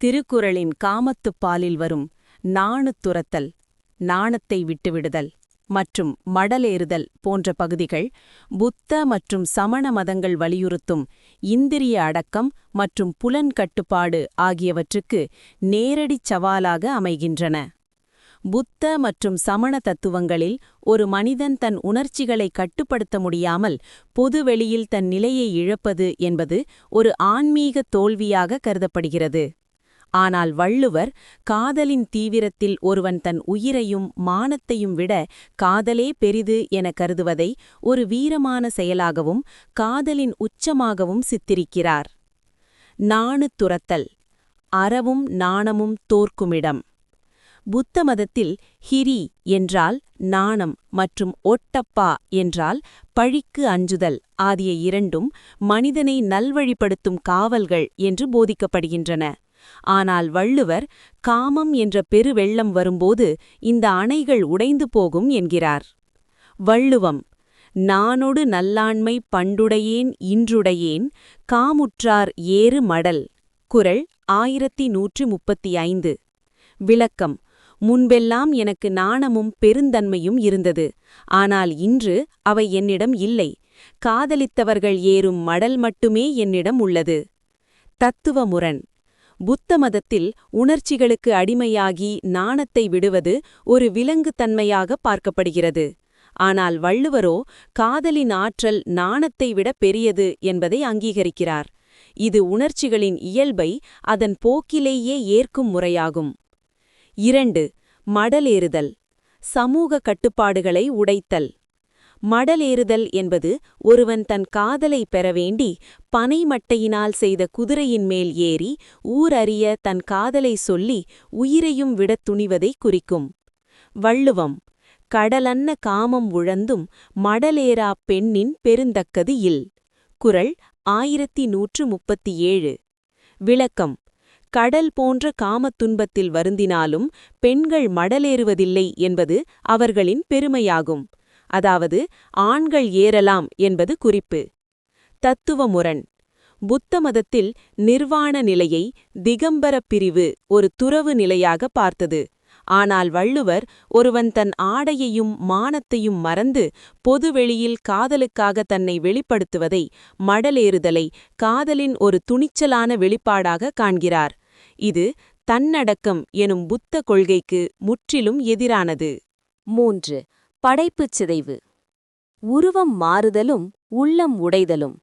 திருக்குறளின் காமத்துப் பாலில் வரும் நாணுத் துரத்தல் நாணத்தை விட்டுவிடுதல் மற்றும் மடலேறுதல் போன்ற பகுதிகள் புத்த மற்றும் சமண மதங்கள் வலியுறுத்தும் இந்திரிய அடக்கம் மற்றும் புலன் கட்டுப்பாடு ஆகியவற்றுக்கு நேரடிச் சவாலாக அமைகின்றன. புத்த மற்றும் சமண தத்துவங்களில் ஒரு மனிதன் தன் உணர்ச்சிகளை கட்டுப்படுத்த முடியாமல் பொதுவெளியில் தன் நிலையை இழப்பது என்பது ஒரு ஆன்மீக தோல்வியாக கருதப்படுகிறது. ஆனால் வள்ளுவர் காதலின் தீவிரத்தில் ஒருவன் தன் உயிரையும் மானத்தையும் விட காதலே பெரிது என கருதுவதை ஒரு வீரமான செயலாகவும் காதலின் உச்சமாகவும் சித்திரிக்கிறார். நாணு துரத்தல் அறவும் நாணமும் தோற்குமிடம். புத்த மதத்தில் ஹிரி என்றால் நாணம் மற்றும் ஒட்டப்பா என்றால் பழிக்கு அஞ்சுதல் ஆகிய இரண்டும் மனிதனை நல்வழிப்படுத்தும் காவல்கள் என்று போதிக்கப்படுகின்றன. ஆனால் வள்ளுவர் காமம் என்ற பெருவெள்ளம் வரும்போது இந்த அணைகள் உடைந்து போகும் என்கிறார். வள்ளுவம் நானொடு நல்லாண்மை பண்டுடையேன் இன்றுடையேன் காமுற்றார் ஏறு மடல் குரல் ஆயிரத்தி நூற்று முப்பத்தி ஐந்து. விளக்கம் முன்பெல்லாம் எனக்கு நாணமும் பெருந்தன்மையும் இருந்தது ஆனால் இன்று அவை என்னிடம் இல்லை. காதலித்தவர்கள் ஏறும் மடல் மட்டுமே என்னிடம் உள்ளது. தத்துவமுரண் புத்த மதத்தில் உணர்ச்சிகளுக்கு அடிமையாகி நாணத்தை விடுவது ஒரு விலங்குத்தன்மையாக பார்க்கப்படுகிறது. ஆனால் வள்ளுவரோ காதலின் ஆற்றல் நாணத்தை விட பெரியது என்பதை அங்கீகரிக்கிறார். இது உணர்ச்சிகளின் இயல்பை அதன் போக்கிலேயே ஏற்கும் முறையாகும். இரண்டு மடலேறுதல். சமூக கட்டுப்பாடுகளை உடைத்தல். மடலேறுதல் என்பது ஒருவன் தன் காதலை பெற வேண்டி பனைமட்டையினால் செய்த குதிரையின் மேல் ஏறி ஊரறிய தன் காதலை சொல்லி உயிரையும் விடத் துணிவதை குறிக்கும். வள்ளுவம். கடலன்ன காமம் உழந்தும் மடலேறா பெண்ணின் பெருந்தக்கது இல். குரல் ஆயிரத்தி நூற்று முப்பத்தி ஏழு. விளக்கம். கடல் போன்ற காமத்துன்பத்தில் வருந்தினாலும் பெண்கள் மடலேறுவதில்லை என்பது அவர்களின் பெருமையாகும். அதாவது ஆண்கள் ஏறலாம் என்பது குறிப்பு. தத்துவ முரண் புத்த மதத்தில் நிர்வாண நிலையை திகம்பரப் பிரிவு ஒரு துறவு நிலையாக பார்த்தது. ஆனால் வள்ளுவர் ஒருவன் தன் ஆடையையும் மானத்தையும் மறந்து பொதுவெளியில் காதலுக்காக தன்னை வெளிப்படுத்துவதை மடலேறுதலை காதலின் ஒரு துணிச்சலான வெளிப்பாடாக காண்கிறார். இது தன்னடக்கம் எனும் புத்த கொள்கைக்கு முற்றிலும் எதிரானது. மூன்று. படைப்புச் சிதைவு. உருவம் மாறுதலும் உள்ளம் உடைதலும்.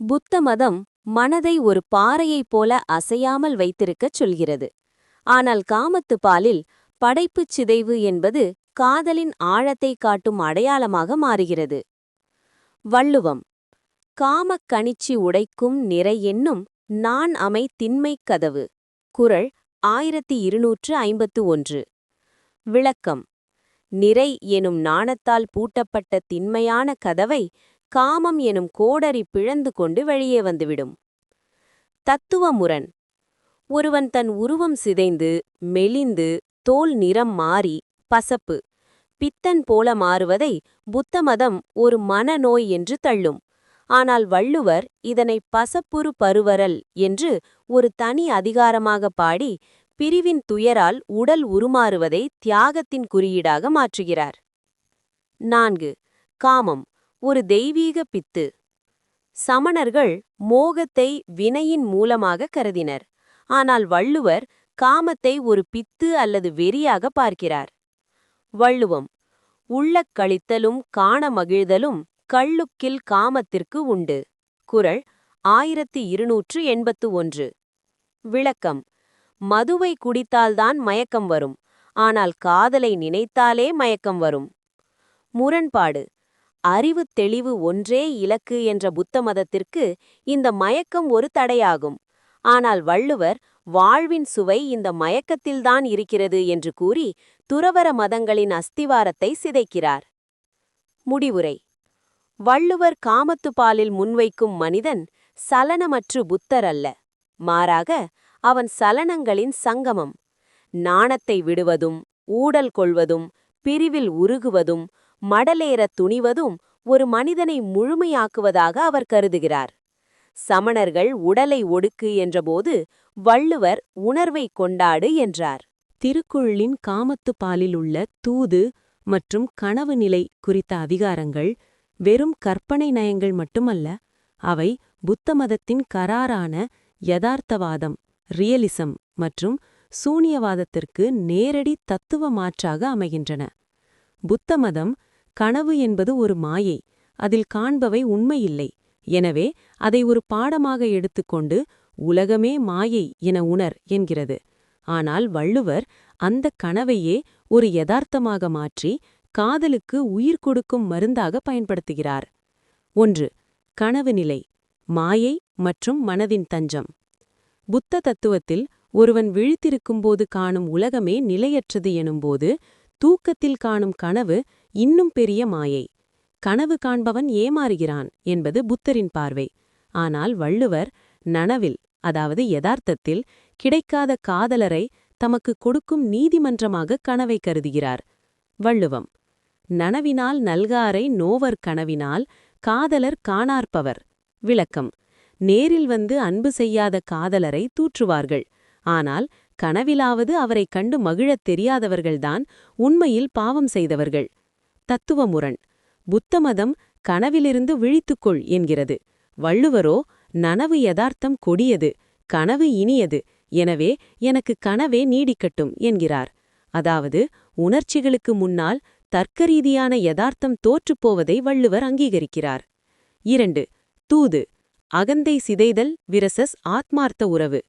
புத்த மதம் மனதை ஒரு பாறையைப் போல அசையாமல் வைத்திருக்கச் சொல்கிறது. ஆனால் காமத்து பாலில் படைப்புச் சிதைவு என்பது காதலின் ஆழத்தை காட்டும் அடையாளமாக மாறுகிறது. வள்ளுவம். காமக் கணிச்சி உடைக்கும் நிறை என்னும் நான் அமை திண்மைக் கதவு. குரல் ஆயிரத்தி இருநூற்று ஐம்பத்து ஒன்று. விளக்கம். நிறை எனும் நாணத்தால் பூட்டப்பட்ட திண்மையான கதவை காமம் எனும் கோடரி பிழந்து கொண்டு வெளியே வந்துவிடும். தத்துவ முரண் ஒருவன் தன் உருவம் சிதைந்து மெலிந்து தோல் நிறம் மாறி பசப்பு பித்தன் போல மாறுவதை புத்தமதம் ஒரு மனநோய் என்று தள்ளும். ஆனால் வள்ளுவர் இதனை பசப்புரு பருவரல் என்று ஒரு தனி அதிகாரமாக பாடி பிரிவின் துயரால் உடல் உருமாறுவதை தியாகத்தின் குறியீடாக மாற்றுகிறார். நான்கு. காமம். ஒரு தெய்வீக பித்து. சமணர்கள் மோகத்தை வினையின் மூலமாக கருதினர். ஆனால் வள்ளுவர் காமத்தை ஒரு பித்து அல்லது வெறியாக பார்க்கிறார். வள்ளுவம். உள்ளக் கழித்தலும் காண மகிழ்தலும் கள்ளுக்கில் காமத்திற்கு உண்டு. குரல் ஆயிரத்தி இருநூற்று எண்பத்து ஒன்று. விளக்கம். மதுவை குடித்தால்தான் மயக்கம் வரும். ஆனால் காதலை நினைத்தாலே மயக்கம் வரும். முரண்பாடு. அறிவு தெளிவு ஒன்றே இலக்கு என்ற புத்த மதத்திற்கு இந்த மயக்கம் ஒரு தடையாகும். ஆனால் வள்ளுவர் வாழ்வின் சுவை இந்த மயக்கத்தில்தான் இருக்கிறது என்று கூறி துறவர மதங்களின் அஸ்திவாரத்தை சிதைக்கிறார். முடிவுரை. வள்ளுவர் காமத்துப்பாலில் முன்வைக்கும் மனிதன் சலனமற்று புத்தர் அல்ல மாறாக அவன் சலனங்களின் சங்கமம். நாணத்தை விடுவதும் ஊடல் கொள்வதும் பிரிவில் உருகுவதும் மடலேறத் துணிவதும் ஒரு மனிதனை முழுமையாக்குவதாக அவர் கருதுகிறார். சமணர்கள் உடலை ஒடுக்கு என்றபோது வள்ளுவர் உணர்வை கொண்டாடு என்றார். திருக்குள்ளின் காமத்து பாலில் உள்ள தூது மற்றும் கனவு நிலை குறித்த அதிகாரங்கள் வெறும் கற்பனை நயங்கள் மட்டுமல்ல அவை புத்த மதத்தின் கராரான யதார்த்தவாதம் ரியலிசம் மற்றும் சூனியவாதத்திற்கு நேரடி தத்துவ மாற்றாக அமைகின்றன. புத்த மதம் கனவு என்பது ஒரு மாயை அதில் காண்பவை உண்மையில்லை. எனவே அதை ஒரு பாடமாக எடுத்துக்கொண்டு உலகமே மாயை என உணர் என்கிறது. ஆனால் வள்ளுவர் அந்த கனவையே ஒரு யதார்த்தமாக மாற்றி காதலுக்கு உயிர் கொடுக்கும் மருந்தாக பயன்படுத்துகிறார். ஒன்று கனவு நிலை. மாயை மற்றும் மனதின் தஞ்சம். புத்த தத்துவத்தில் ஒருவன் விழித்திருக்கும்போது காணும் உலகமே நிலையற்றது எனும்போது தூக்கத்தில் காணும் கனவு இன்னும் பெரிய மாயை. கனவு காண்பவன் ஏமாறுகிறான் என்பது புத்தரின் பார்வை. ஆனால் வள்ளுவர் நனவில் அதாவது யதார்த்தத்தில் கிடைக்காத காதலரை தமக்கு கொடுக்கும் நீதிமன்றமாக கனவை கருதுகிறார். வள்ளுவம் நனவினால் நல்காரை நோவர் கனவினால் காதலர் காணார்பவர் விளக்கம். நேரில் வந்து அன்பு செய்யாத காதலரை தூற்றுவார்கள். ஆனால் கனவிலாவது அவரைக் கண்டு மகிழத் தெரியாதவர்கள்தான் உண்மையில் பாவம் செய்தவர்கள். தத்துவ முரண் புத்த மதம் கனவிலிருந்து விழித்துக்கொள் என்கிறது. வள்ளுவரோ நனவு யதார்த்தம் கொடியது கனவு இனியது எனவே எனக்கு கனவே நீடிக்கட்டும் என்கிறார். அதாவது உணர்ச்சிகளுக்கு முன்னால் தர்க்கரீதியான யதார்த்தம் தோற்றுப்போவதை வள்ளுவர் அங்கீகரிக்கிறார். இரண்டு தூது அகந்தை சிதைதல் விரசஸ் ஆத்மார்த்த உறவு.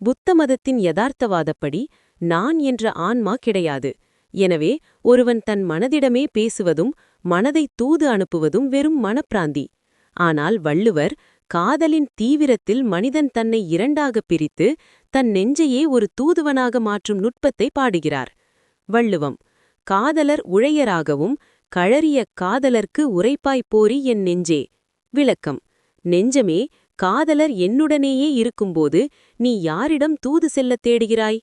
புத்த மதத்தின் யதார்த்தவாதப்படி நான் என்ற ஆன்மா கிடையாது. எனவே ஒருவன் தன் மனதிடமே பேசுவதும் மனதை தூது அனுப்புவதும் வெறும் மனப்பிராந்தி. ஆனால் வள்ளுவர் காதலின் தீவிரத்தில் மனிதன் தன்னை இரண்டாகப் பிரித்து தன் நெஞ்சையே ஒரு தூதுவனாக மாற்றும் நுட்பத்தை பாடுகிறார். வள்ளுவம் காதலர் உழையராகவும் கழறிய காதலர்க்கு உரைப்பாய்ப் போரி என் நெஞ்சே. விளக்கம் நெஞ்சமே காதலர் என்னுடனேயே இருக்கும்போது நீ யாரிடம் தூது செல்லத் தேடுகிறாய்?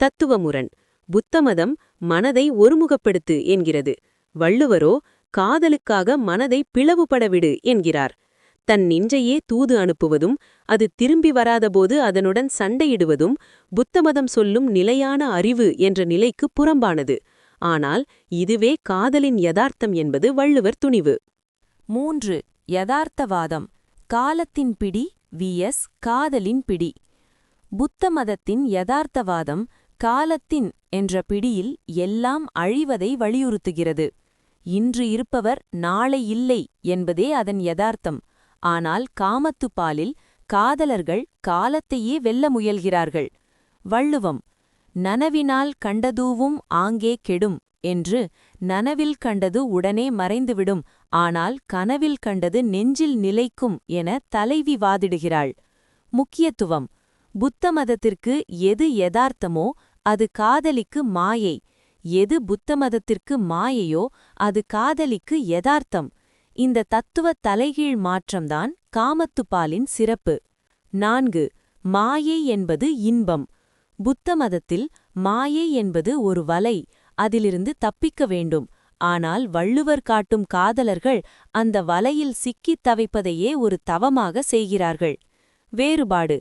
தத்துவமுரண் புத்தமதம் மனதை ஒருமுகப்படுத்து என்கிறது. வள்ளுவரோ காதலுக்காக மனதை பிளவுபடவிடு என்கிறார். தன் நெஞ்சையே தூது அனுப்புவதும் அது திரும்பி வராதபோது அதனுடன் சண்டையிடுவதும் புத்தமதம் சொல்லும் நிலையான அறிவு என்ற நிலைக்கு புறம்பானது. ஆனால் இதுவே காதலின் யதார்த்தம் என்பது வள்ளுவர் துணிவு. மூன்று யதார்த்தவாதம். காலத்தின் பிடி வி எஸ் காதலின் பிடி. புத்த மதத்தின் யதார்த்தவாதம் காலத்தின் என்ற பிடியில் எல்லாம் அழிவதை வலியுறுத்துகிறது. இன்று இருப்பவர் நாளை இல்லை என்பதே அதன் யதார்த்தம். ஆனால் காமத்துப்பாலில் காதலர்கள் காலத்தையே வெல்ல முயல்கிறார்கள். வள்ளுவம் நனவினால் கண்டதூவும் ஆங்கே கெடும் என்று நனவில் கண்டது உடனே மறைந்துவிடும் ஆனால் கனவில் கண்டது நெஞ்சில் நிலைக்கும் என தலைவி வாதிடுகிறாள். முக்கியத்துவம். புத்த மதத்திற்கு எது யதார்த்தமோ அது காதலிக்கு மாயை. எது புத்த மதத்திற்கு மாயையோ அது காதலிக்கு யதார்த்தம். இந்த தத்துவ தலைகீழ் மாற்றம்தான் காமத்துப்பாலின் சிறப்பு. நான்கு. மாயை என்பது இன்பம். புத்த மதத்தில் மாயை என்பது ஒரு வலை அதிலிருந்து தப்பிக்க வேண்டும். ஆனால் வள்ளுவர் காட்டும் காதலர்கள் அந்த வலையில் சிக்கித் தவிப்பதையே ஒரு தவமாக செய்கிறார்கள். வேறுபாடு.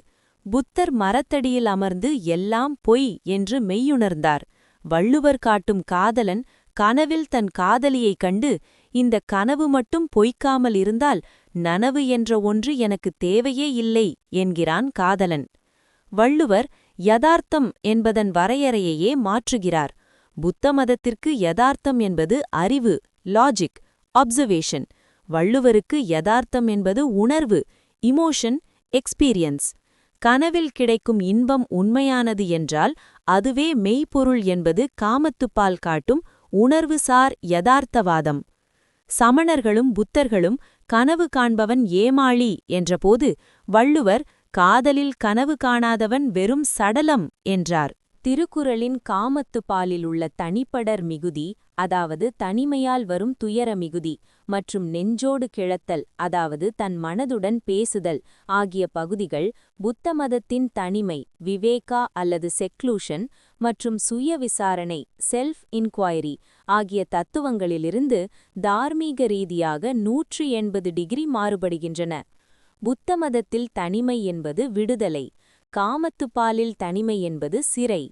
புத்தர் மரத்தடியில் அமர்ந்து எல்லாம் பொய் என்று மெய்யுணர்ந்தார். வள்ளுவர் காட்டும் காதலன் கனவில் தன் காதலியைக் கண்டு இந்த கனவு மட்டும் பொய்க்காமல் இருந்தால் நனவு என்ற ஒன்று எனக்கு தேவையே இல்லை என்கிறான் காதலன். வள்ளுவர் யதார்த்தம் என்பதன் வரையறையையே மாற்றுகிறார். புத்த மதத்திற்கு யதார்த்தம் என்பது அறிவு லாஜிக் அப்சர்வேஷன் வள்ளுவருக்கு யதார்த்தம் என்பது உணர்வு இமோஷன் எக்ஸ்பீரியன்ஸ் கனவில் கிடைக்கும் இன்பம் உண்மையானது என்றால் அதுவே மெய்ப்பொருள் என்பது காமத்துப்பால் காட்டும் உணர்வுசார் யதார்த்தவாதம். சமணர்களும் புத்தர்களும் கனவு காண்பவன் ஏமாளி என்றபோது வள்ளுவர் காதலில் கனவு காணாதவன் வெறும் சடலம் என்றார். திருக்குறளின் காமத்துப்பாலில் உள்ள தனிப்படர் மிகுதி அதாவது தனிமையால் வரும் துயர மிகுதி மற்றும் நெஞ்சோடு கிழத்தல் அதாவது தன் மனதுடன் பேசுதல் ஆகிய பகுதிகள் புத்த மதத்தின் தனிமை விவேகா அல்லது செக்லூஷன் மற்றும் சுய விசாரணை செல்ஃப் இன்குவைரி ஆகிய தத்துவங்களிலிருந்து தார்மீக ரீதியாக நூற்றி எண்பது டிகிரி மாறுபடுகின்றன. புத்த மதத்தில் தனிமை என்பது விடுதலை காமத்துப்பாலில் தனிமை என்பது சிறை.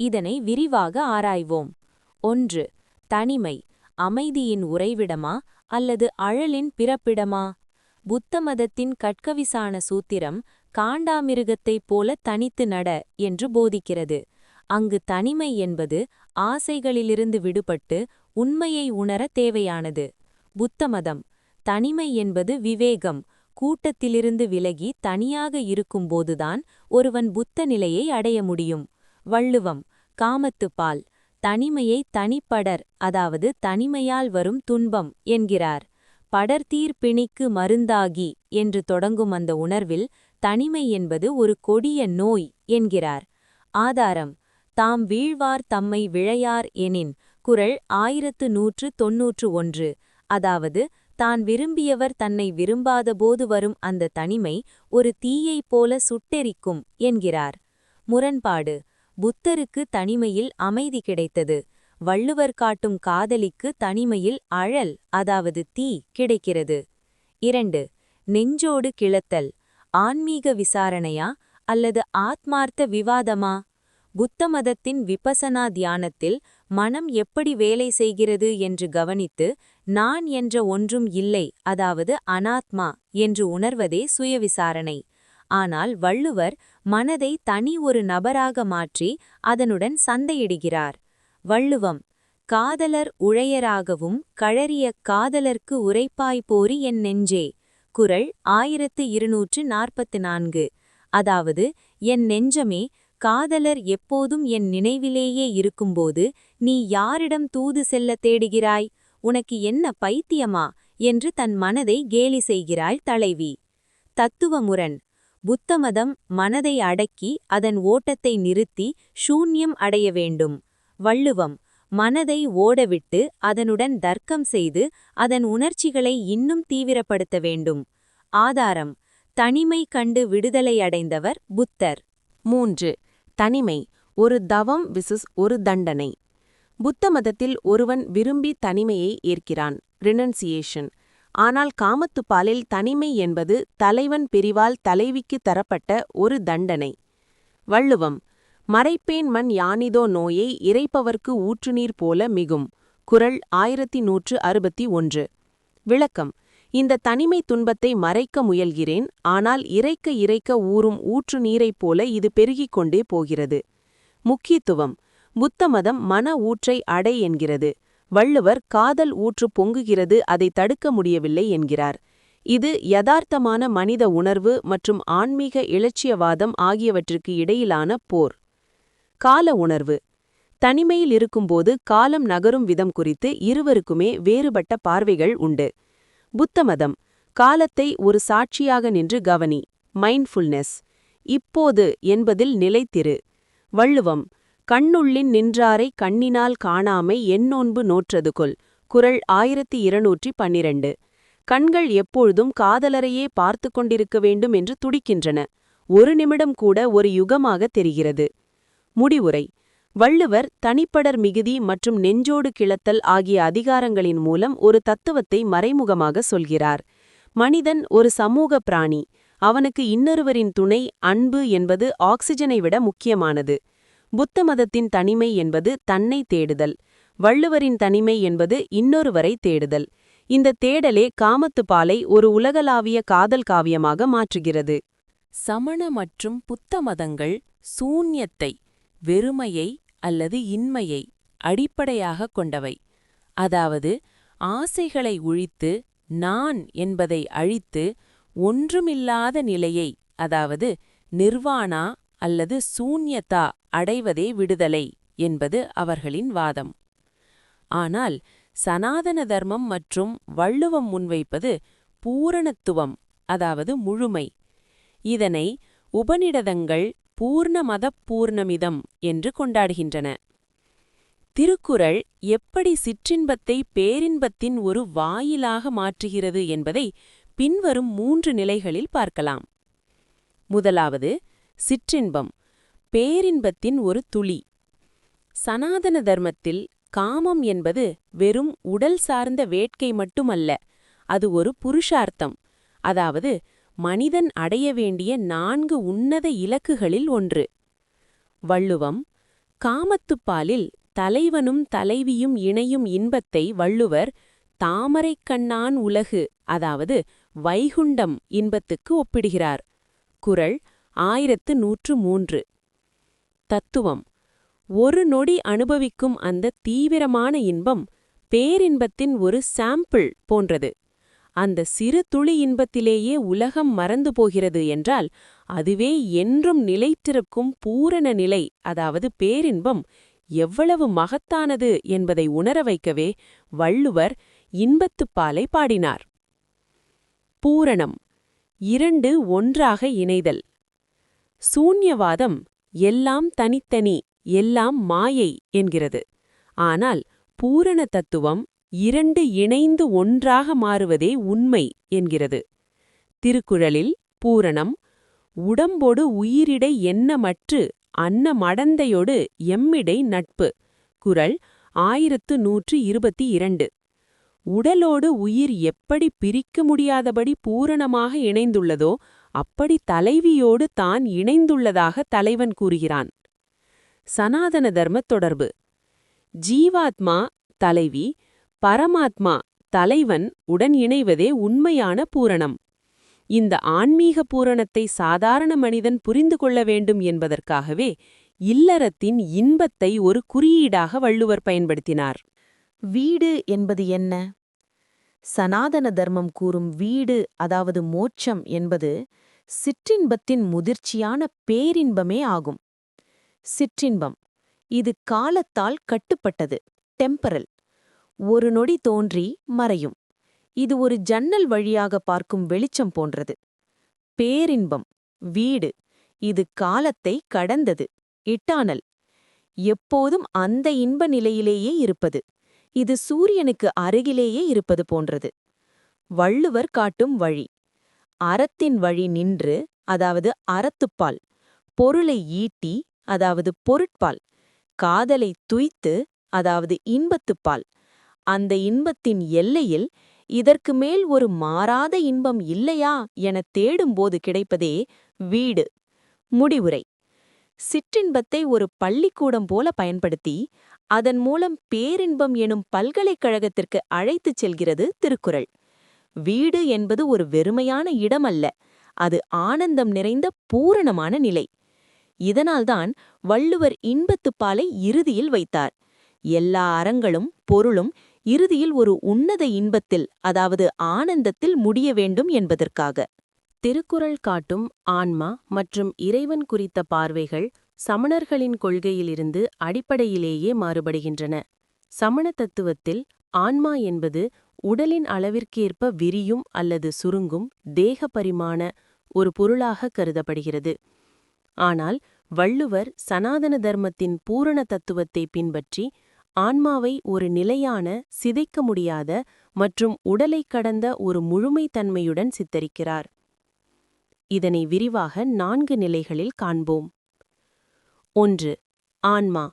இதனை விரிவாக ஆராய்வோம். ஒன்று தனிமை அமைதியின் உறைவிடமா அல்லது அழலின் பிறப்பிடமா? புத்த மதத்தின் கட்கவிசான சூத்திரம் காண்டாமிருகத்தைப் போல தனித்து நட என்று போதிக்கிறது. அங்கு தனிமை என்பது ஆசைகளிலிருந்து விடுபட்டு உண்மையை உணர தேவையானது. புத்த மதம் தனிமை என்பது விவேகம் கூட்டத்திலிருந்து விலகி தனியாக இருக்கும்போதுதான் ஒருவன் புத்த நிலையை அடைய முடியும். வள்ளுவம் காமத்துப்பால் தனிமையை தனிப்படர் அதாவது தனிமையால் வரும் துன்பம் என்கிறார். படர்தீர் பிணிக்கு மருந்தாகி என்று தொடங்கும் அந்த உணர்வில் தனிமை என்பது ஒரு கொடிய நோய் என்கிறார். ஆதாரம் தாம் வீழ்வார் தம்மை விழையார் எனின் குரல் ஆயிரத்து நூற்று தொன்னூற்று ஒன்று அதாவது தான் விரும்பியவர் தன்னை விரும்பாதபோது வரும் அந்த தனிமை ஒரு தீயைப் போல சுட்டெரிக்கும் என்கிறார். முரண்பாடு. புத்தருக்கு தனிமையில் அமைதி கிடைத்தது. வள்ளுவர் காட்டும் காதலிக்கு தனிமையில் அழல் அதாவது தீ கிடைக்கிறது. இரண்டு. நெஞ்சோடு கிளத்தல். ஆன்மீக விசாரணையா அல்லது ஆத்மார்த்த விவாதமா? புத்த மதத்தின் விபசனா தியானத்தில் மனம் எப்படி வேலை செய்கிறது என்று கவனித்து நான் என்ற ஒன்றும் இல்லை அதாவது அனாத்மா என்று உணர்வதே சுயவிசாரணை. ஆனால் வள்ளுவர் மனதை தனி ஒரு நபராக மாற்றி அதனுடன் சந்தையிடுகிறார் வள்ளுவம் காதலர் உழையராகவும் கழறிய காதலர்க்கு உரைப்பாய் போரி என் நெஞ்சே குரல் ஆயிரத்து இருநூற்று நாற்பத்து நான்கு. அதாவது என் நெஞ்சமே காதலர் எப்போதும் என் நினைவிலேயே இருக்கும்போது நீ யாரிடம் தூது செல்ல தேடுகிறாய்? உனக்கு என்ன பைத்தியமா என்று தன் மனதை கேலி செய்கிறாள் தலைவி. தத்துவமுரண். புத்தமதம் மனதை அடக்கி அதன் ஓட்டத்தை நிறுத்தி ஷூன்யம் அடைய வேண்டும். வள்ளுவம். மனதை ஓடவிட்டு அதனுடன் தர்க்கம் செய்து அதன் உணர்ச்சிகளை இன்னும் தீவிரப்படுத்த வேண்டும். ஆதாரம். தனிமை கண்டு விடுதலை அடைந்தவர் புத்தர். மூன்று. தனிமை ஒரு தவம் விசஸ் ஒரு தண்டனை. புத்த மதத்தில் ஒருவன் விரும்பி தனிமையை ஏற்கிறான். ரினன்சியேஷன். ஆனால் காமத்துப்பாலில் தனிமை என்பது தலைவன் பிரிவால் தலைவிக்கு தரப்பட்ட ஒரு தண்டனை. வள்ளுவம். மறைப்பேன் மண் யானிதோ நோயை இறைப்பவர்க்கு ஊற்றுநீர் போல மிகும். குரல் ஆயிரத்தி நூற்று அறுபத்தி ஒன்று. விளக்கம். இந்த தனிமை துன்பத்தை மறைக்க முயல்கிறேன் ஆனால் இறைக்க இறைக்க ஊறும் ஊற்று நீரைப் போல இது பெருகிக் கொண்டே போகிறது. முக்கியத்துவம். புத்த மதம் மன ஊற்றை அடை என்கிறது. வள்ளுவர் காதல் ஊற்று பொங்குகிறது அதை தடுக்க முடியவில்லை என்கிறார். இது யதார்த்தமான மனித உணர்வு மற்றும் ஆன்மீக இலட்சியவாதம் ஆகியவற்றுக்கு இடையிலான போர். கால உணர்வு. தனிமையில் இருக்கும்போது காலம் நகரும் விதம் குறித்து இருவருக்குமே வேறுபட்ட பார்வைகள் உண்டு. புத்தமதம் காலத்தை ஒரு சாட்சியாக நின்று கவனி. மைண்ட்ஃபுல்னஸ். இப்போது என்பதில் நிலைத்திரு வள்ளுவம் கண்ணுள்ளின் நின்றாரை கண்ணினால் காணாமை எண்ணொன்பு நோற்றது கொல் குரல் ஆயிரத்தி இருநூற்றி பன்னிரண்டு. கண்கள் எப்பொழுதும் காதலரையே பார்த்து கொண்டிருக்க வேண்டும் என்று துடிக்கின்றன. ஒரு நிமிடம் கூட ஒரு யுகமாக தெரிகிறது. முடிவுரை. வள்ளுவர் தனிப்படர் மிகுதி மற்றும் நெஞ்சோடு கிளத்தல் ஆகிய அதிகாரங்களின் மூலம் ஒரு தத்துவத்தை மறைமுகமாக சொல்கிறார். மனிதன் ஒரு சமூக பிராணி. அவனுக்கு இன்னொருவரின் துணை அன்பு என்பது ஆக்சிஜனை விட முக்கியமானது. புத்த மதத்தின் தனிமை என்பது தன்னை தேடுதல். வள்ளுவரின் தனிமை என்பது இன்னொருவரை தேடுதல். இந்த தேடலே காமத்துப்பாலை ஒரு உலகளாவிய காதல் காவியமாக மாற்றுகிறது. சமண மற்றும் புத்த மதங்கள் சூன்யத்தை வெறுமையை அல்லது இன்மையை அடிப்படையாக கொண்டவை. அதாவது ஆசைகளை ஒழித்து நான் என்பதை அழித்து ஒன்றுமில்லாத நிலையை அதாவது நிர்வாணா அல்லது சூன்யதா அடைவதே விடுதலை என்பது அவர்களின் வாதம். ஆனால் சனாதன தர்மம் மற்றும் வள்ளுவம் முன்வைப்பது பூரணத்துவம் அதாவது முழுமை. இதனை உபநிடதங்கள் பூர்ணமதப் பூர்ணமிதம் என்று கொண்டாடுகின்றன. திருக்குறள் எப்படி சிற்றின்பத்தை பேரின்பத்தின் ஒரு வாயிலாக மாற்றுகிறது என்பதை பின்வரும் மூன்று நிலைகளில் பார்க்கலாம். முதலாவது சிற்றின்பம் பேரின்பத்தின் ஒரு துளி. சனாதன தர்மத்தில் காமம் என்பது வெறும் உடல் சார்ந்த வேட்கை மட்டுமல்ல அது ஒரு புருஷார்த்தம். அதாவது மனிதன் அடைய வேண்டிய நான்கு உன்னத இலக்குகளில் ஒன்று. வள்ளுவம் காமத்துப்பாலில் தலைவனும் தலைவியும் இணையும் இன்பத்தை வள்ளுவர் தாமரைக் கண்ணான் உலகு அதாவது வைகுண்டம் இன்பத்துக்கு ஒப்பிடுகிறார். குறள் ஆயிரத்து நூற்று மூன்று. தத்துவம் ஒரு நொடி அனுபவிக்கும் அந்த தீவிரமான இன்பம் பேரின்பத்தின் ஒரு சாம்பிள் போன்றது. அந்த சிறு துளி இன்பத்திலேயே உலகம் மறந்து போகிறது என்றால் அதுவே என்றும் நிலைத்திருக்கும் பூரண நிலை அதாவது பேரின்பம் எவ்வளவு மகத்தானது என்பதை உணர வைக்கவே வள்ளுவர் இன்பத்துப்பாலை பாடினார். பூரணம் இரண்டு ஒன்றாக இணைதல். சூன்யவாதம் எல்லாம் தனித்தனி எல்லாம் மாயை என்கிறது. ஆனால் பூரண தத்துவம் இரண்டு இணைந்து ஒன்றாக மாறுவதே உண்மை என்கிறது. திருக்குறளில் பூரணம் உடம்பொடு உயிரிடை எண்ணமற்று அன்ன மடந்தையொடு எம்மிடை நட்பு. குறள் ஆயிரத்து நூற்று இருபத்தி இரண்டு. உடலோடு உயிர் எப்படி பிரிக்க முடியாதபடி பூரணமாக இணைந்துள்ளதோ அப்படி தலைவியோடு தான் இணைந்துள்ளதாக தலைவன் கூறுகிறான். சனாதன தர்ம தொடர்பு. ஜீவாத்மா தலைவி பரமாத்மா தலைவன் உடன் இணைவதே உண்மையான பூரணம். இந்த ஆன்மீக பூரணத்தை சாதாரண மனிதன் புரிந்து கொள்ள வேண்டும் என்பதற்காகவே இல்லறத்தின் இன்பத்தை ஒரு குறியீடாக வள்ளுவர் பயன்படுத்தினார். வீடு என்பது என்ன? சனாதன தர்மம் கூறும் வீடு அதாவது மோட்சம் என்பது சிற்றின்பத்தின் முதிர்ச்சியான பேரின்பமே ஆகும். சிற்றின்பம் இது காலத்தால் கட்டுப்பட்டது டெம்பரல் ஒரு நொடி தோன்றி மறையும். இது ஒரு ஜன்னல் வழியாக பார்க்கும் வெளிச்சம் போன்றது. பேரின்பம். வீடு. இது காலத்தை கடந்தது. இட்டானல். எப்போதும் அந்த இன்ப நிலையிலேயே இருப்பது. இது சூரியனுக்கு அருகிலேயே இருப்பது போன்றது. வள்ளுவர் காட்டும் வழி. அறத்தின் வழி நின்று அதாவது அறத்துப்பால். பொருளை ஈட்டி அதாவது பொருட்பால். காதலை துய்த்து அதாவது இன்பத்துப்பால். அந்த இன்பத்தின் எல்லையில் இதற்கு மேல் ஒரு மாறாத இன்பம் இல்லையா எனத் தேடும்போது கிடைப்பதே வீடு. முடிவுரை. சிற்றின்பத்தை ஒரு பள்ளிக்கூடம் போல பயன்படுத்தி அதன் மூலம் பேரின்பம் எனும் பல்கலைக்கழகத்திற்கு அழைத்துச் செல்கிறது திருக்குறள். வீடு என்பது ஒரு வெறுமையான இடமல்ல அது ஆனந்தம் நிறைந்த பூரணமான நிலை. இதனால்தான் வள்ளுவர் இன்பத்துப்பாலை இறுதியில் வைத்தார். எல்லா அறங்களும் பொருளும் இறுதியில் ஒரு உன்னத இன்பத்தில் அதாவது ஆனந்தத்தில் முடிய வேண்டும் என்பதற்காக. திருக்குறள் காட்டும் ஆன்மா மற்றும் இறைவன் குறித்த பார்வைகள் சமணர்களின் கொள்கையிலிருந்து அடிப்படையிலேயே மாறுபடுகின்றன. சமண தத்துவத்தில் ஆன்மா என்பது உடலின் அளவிற்கேற்ப விரியும் அல்லது சுருங்கும் தேக பரிமாண ஒரு பொருளாக கருதப்படுகிறது. ஆனால் வள்ளுவர் சனாதன தர்மத்தின் பூரண தத்துவத்தை பின்பற்றி ஆன்மாவை ஒரு நிலையான சிதைக்க முடியாத மற்றும் உடலை கடந்த ஒரு முழுமைத்தன்மையுடன் சித்தரிக்கிறார். இதனை விரிவாக நான்கு நிலைகளில் காண்போம். ஒன்று ஆன்மா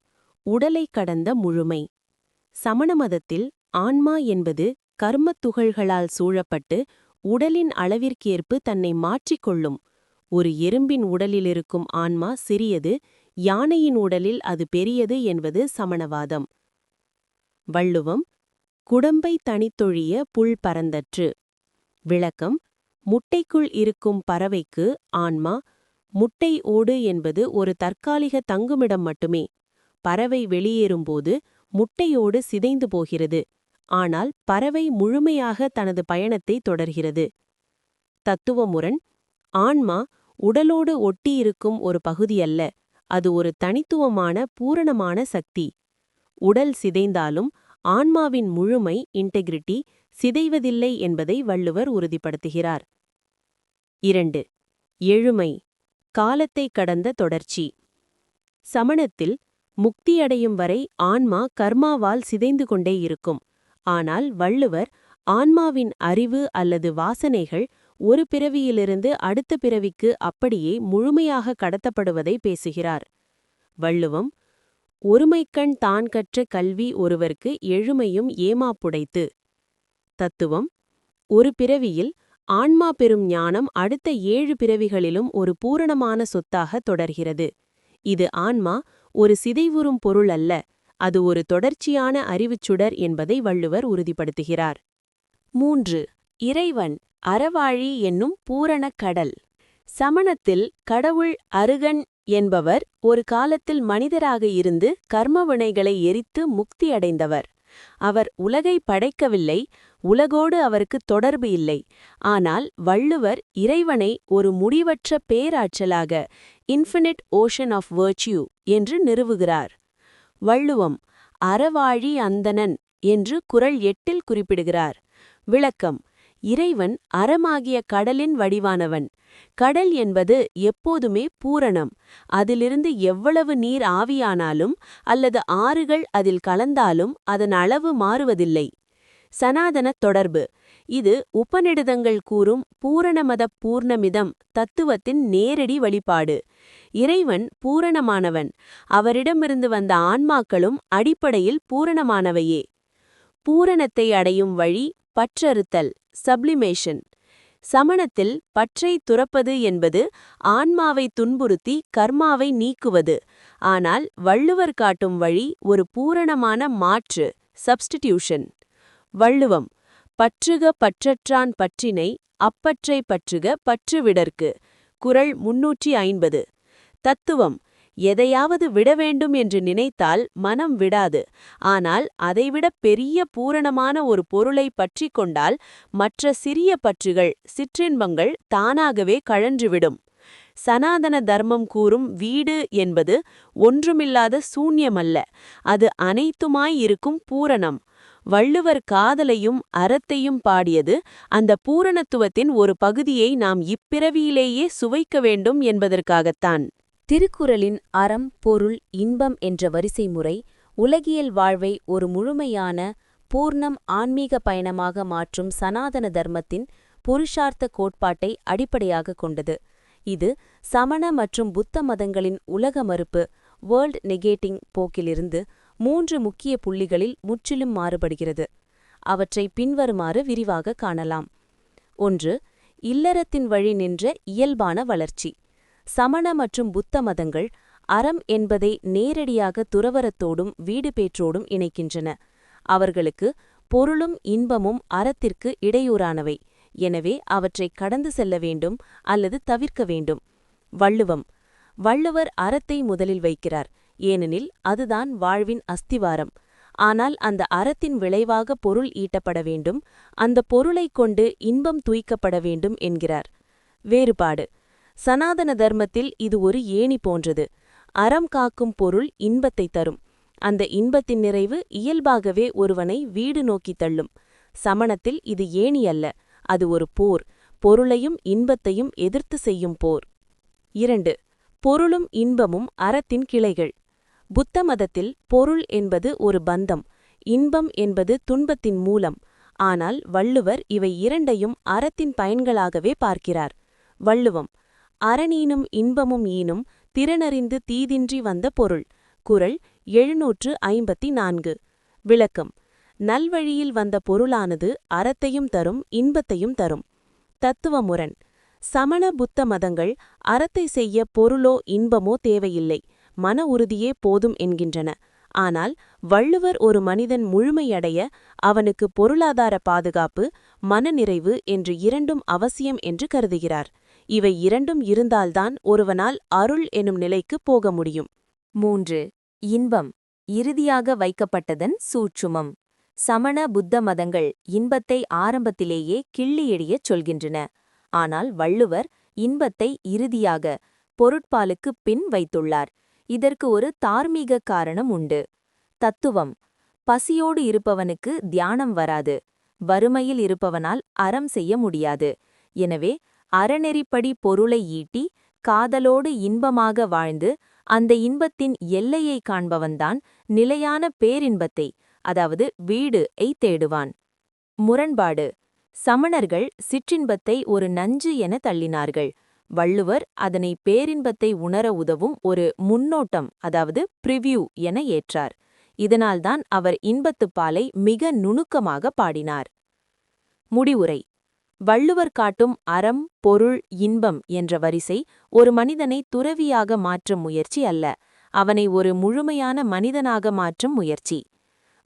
உடலை கடந்த முழுமை. சமண மதத்தில் ஆன்மா என்பது கர்மத் துகள்களால் சூழப்பட்டு உடலின் அளவிற்கேற்பு தன்னை மாற்றிக்கொள்ளும். ஒரு எறும்பின் உடலிலிருக்கும் ஆன்மா சிறியது யானையின் உடலில் அது பெரியது என்பது சமணவாதம். வள்ளுவம் குடம்பை தனித்தொழிய புல் பரந்தற்று. விளக்கம் முட்டைக்குள் இருக்கும் பறவைக்கு ஆன்மா முட்டை ஓடு என்பது ஒரு தற்காலிக தங்குமிடம் மட்டுமே. பறவை வெளியேறும்போது முட்டையோடு சிதைந்து போகிறது. ஆனால் பறவை முழுமையாக தனது பயணத்தை தொடர்கிறது. தத்துவமுரண் ஆன்மா உடலோடு ஒட்டியிருக்கும் ஒரு பகுதியல்ல அது ஒரு தனித்துவமான பூரணமான சக்தி. உடல் சிதைந்தாலும் ஆன்மாவின் முழுமை இன்டெகிரிட்டி சிதைவதில்லை என்பதை வள்ளுவர் உறுதிப்படுத்துகிறார். இரண்டு எழுமை காலத்தை கடந்த தொடர்ச்சி. சமணத்தில் முக்தியடையும் வரை ஆன்மா கர்மாவால் சிதைந்து கொண்டே இருக்கும். ஆனால் வள்ளுவர் ஆன்மாவின் அறிவு அல்லது வாசனைகள் ஒரு பிறவியிலிருந்து அடுத்த பிறவிக்கு அப்படியே முழுமையாக கடத்தப்படுவதை பேசுகிறார். வள்ளுவம் ஒருமைக்கண் தான் கற்ற கல்வி ஒருவர்க்கு எழுமையும் ஏமாப்புடைத்து. தத்துவம் ஒரு பிறவியில் ஆன்மா பெறும் ஞானம் அடுத்த ஏழு பிறவிகளிலும் ஒரு பூரணமான சொத்தாக தொடர்கிறது. இது ஆன்மா ஒரு சிதைவுறும் பொருள் அல்ல அது ஒரு தொடர்ச்சியான அறிவுச்சுடர் என்பதை வள்ளுவர் உறுதிப்படுத்துகிறார். மூன்று இறைவன் அறவாழி என்னும் பூரண கடல். சமணத்தில் கடவுள் அருகன் என்பவர் ஒரு காலத்தில் மனிதராக இருந்து கர்மவினைகளை எரித்து முக்தி அடைந்தவர். அவர் உலகை படைக்கவில்லை உலகோடு அவருக்கு தொடர்பு இல்லை. ஆனால் வள்ளுவர் இறைவனை ஒரு முடிவற்ற பேராற்றலாக இன்ஃபினிட் ஓஷன் ஆஃப் வர்ச்சியூ என்று நிறுவுகிறார். வள்ளுவம் அறவாழி அந்தணன் என்று குறள் எட்டில் குறிப்பிடுகிறார். விளக்கம் இறைவன் அறமாகிய கடலின் வடிவானவன். கடல் என்பது எப்போதுமே பூரணம். அதிலிருந்து எவ்வளவு நீர் ஆவியானாலும் அல்லது ஆறுகள் அதில் கலந்தாலும் அதன் அளவு மாறுவதில்லை. சனாதன தொடர்பு. இது உபநிடதங்கள் கூறும் பூரணமத பூர்ணமிதம் தத்துவத்தின் நேரடி வழிபாடு. இறைவன் பூரணமானவன். அவரிடமிருந்து வந்த ஆன்மாக்களும் அடிப்படையில் பூரணமானவையே. பூரணத்தை அடையும் வழி பற்றறுத்தல் சப்ளிமேஷன் சமணத்தில் பற்றை துறப்பது என்பது ஆன்மாவை துன்புறுத்தி கர்மாவை நீக்குவது. ஆனால் வள்ளுவர் காட்டும் வழி ஒரு பூரணமான மாற்று சப்ஸ்டிடியூஷன் வள்ளுவம் பற்றுக பற்றற்றான் பற்றினை அப்பற்றை பற்றுக பற்றுவிடற்கு. குரல் முன்னூற்றி ஐம்பது. தத்துவம் எதையாவது விட வேண்டும் என்று நினைத்தால் மனம் விடாது. ஆனால் அதைவிட பெரிய பூரணமான ஒரு பொருளை பற்றி கொண்டால் மற்ற சிறிய பற்றுகள் சிற்றின்பங்கள் தானாகவே கழன்றுவிடும். சனாதன தர்மம் கூறும் வீடு என்பது ஒன்றுமில்லாத சூன்யமல்ல. அது அனைத்துமாயிருக்கும் பூரணம். வள்ளுவர் காதலையும் அறத்தையும் பாடியது அந்த பூரணத்துவத்தின் ஒரு பகுதியை நாம் இப்பிறவியிலேயே சுவைக்க வேண்டும் என்பதற்காகத்தான். திருக்குறளின் அறம் பொருள் இன்பம் என்ற வரிசை முறை உலகியல் வாழ்வை ஒரு முழுமையான பூர்ணம் ஆன்மீக பயணமாக மாற்றும் சனாதன தர்மத்தின் புருஷார்த்த கோட்பாட்டை அடிப்படையாக கொண்டது. இது சமண மற்றும் புத்த மதங்களின் உலக மறுப்பு வேர்ல்ட் நெகேட்டிங் போக்கிலிருந்து மூன்று முக்கிய புள்ளிகளில் முற்றிலும் மாறுபடுகிறது. அவற்றை பின்வருமாறு விரிவாக காணலாம். ஒன்று இல்லறத்தின் வழி நின்ற இயல்பான வளர்ச்சி. சமண மற்றும் புத்த மதங்கள் அறம் என்பதை நேரடியாக துறவரத்தோடும் வீடுபேற்றோடும் இணைக்கின்றன. அவர்களுக்கு பொருளும் இன்பமும் அறத்திற்கு இடையூறானவை. எனவே அவற்றை கடந்து செல்ல வேண்டும் அல்லது தவிர்க்க வேண்டும். வள்ளுவம். வள்ளுவர் அறத்தை முதலில் வைக்கிறார். ஏனெனில் அதுதான் வாழ்வின் அஸ்திவாரம். ஆனால் அந்த அறத்தின் விளைவாக பொருள் ஈட்டப்பட வேண்டும். அந்த பொருளைக் கொண்டு இன்பம் தூய்க்கப்பட வேண்டும் என்கிறார். வேறுபாடு. சனாதன தர்மத்தில் இது ஒரு ஏணி போன்றது. அறம் காக்கும் பொருள் இன்பத்தை தரும். அந்த இன்பத்தின் நிறைவு இயல்பாகவே ஒருவனை வீடு நோக்கித் தள்ளும். சமணத்தில் இது ஏணி அல்ல அது ஒரு போர். பொருளையும் இன்பத்தையும் எதிர்த்து செய்யும் போர். இரண்டு பொருளும் இன்பமும் அறத்தின் கிளைகள். புத்த மதத்தில் பொருள் என்பது ஒரு பந்தம் இன்பம் என்பது துன்பத்தின் மூலம். ஆனால் வள்ளுவர் இவை இரண்டையும் அறத்தின் பயன்களாகவே பார்க்கிறார். வள்ளுவம் அரணீனும் இன்பமும் ஈனும் திறனறிந்து தீதின்றி வந்த பொருள். குரல் எழுநூற்று ஐம்பத்தி நான்கு. விளக்கம். நல்வழியில் வந்த பொருளானது அறத்தையும் தரும் இன்பத்தையும் தரும். தத்துவமுரண். சமண புத்த மதங்கள் அறத்தை செய்ய பொருளோ இன்பமோ தேவையில்லை. மன உறுதியே போதும் என்கின்றன. ஆனால் வள்ளுவர் ஒரு மனிதன் முழுமையடைய அவனுக்கு பொருளாதார பாதுகாப்பு மனநிறைவு என்று இரண்டும் அவசியம் என்று கருதுகிறார். இவை இரண்டும் இருந்தால்தான் ஒருவனால் அருள் எனும் நிலைக்கு போக முடியும். மூன்று. இன்பம். இறுதியாக வைக்கப்பட்டதன் சூட்சுமம். சமண புத்த மதங்கள் இன்பத்தை ஆரம்பத்திலேயே கிள்ளியெடியச் சொல்கின்றன. ஆனால் வள்ளுவர் இன்பத்தை இறுதியாக பொருட்பாலுக்குப் பின் வைத்துள்ளார். இதற்கு ஒரு தார்மீக காரணம் உண்டு. தத்துவம். பசியோடு இருப்பவனுக்கு தியானம் வராது. வறுமையில் இருப்பவனால் அறம் செய்ய முடியாது. எனவே அறநெறிப்படி பொருளை ஈட்டி காதலோடு இன்பமாக வாழ்ந்து அந்த இன்பத்தின் எல்லையை காண்பவன்தான் நிலையான பேரின்பத்தை அதாவது வீடு ஐ தேடுவான். முரண்பாடு. சமணர்கள் சிற்றின்பத்தை ஒரு நஞ்சு என தள்ளினார்கள். வள்ளுவர் அதனை பேரின்பத்தை உணர உதவும் ஒரு முன்னோட்டம் அதாவது பிரிவியூ என ஏற்றார். இதனால்தான் அவர் இன்பத்துப்பாலை மிக நுணுக்கமாக பாடினார். முடிவுரை. வள்ளுவர் காட்டும் அறம் பொருள் இன்பம் என்ற வரிசை ஒரு மனிதனை துறவியாக மாற்றும் முயற்சி அல்ல. அவனை ஒரு முழுமையான மனிதனாக மாற்றும் முயற்சி.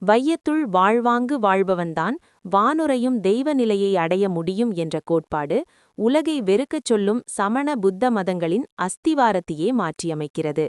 வையத்துள் வாழ்வாங்கு வாழ்பவன்தான் வானுரையும் தெய்வ நிலையை அடைய முடியும் என்ற கோட்பாடு உலகை வெறுக்கச் சொல்லும் சமண புத்த மதங்களின் அஸ்திவாரத்தையே மாற்றியமைக்கிறது.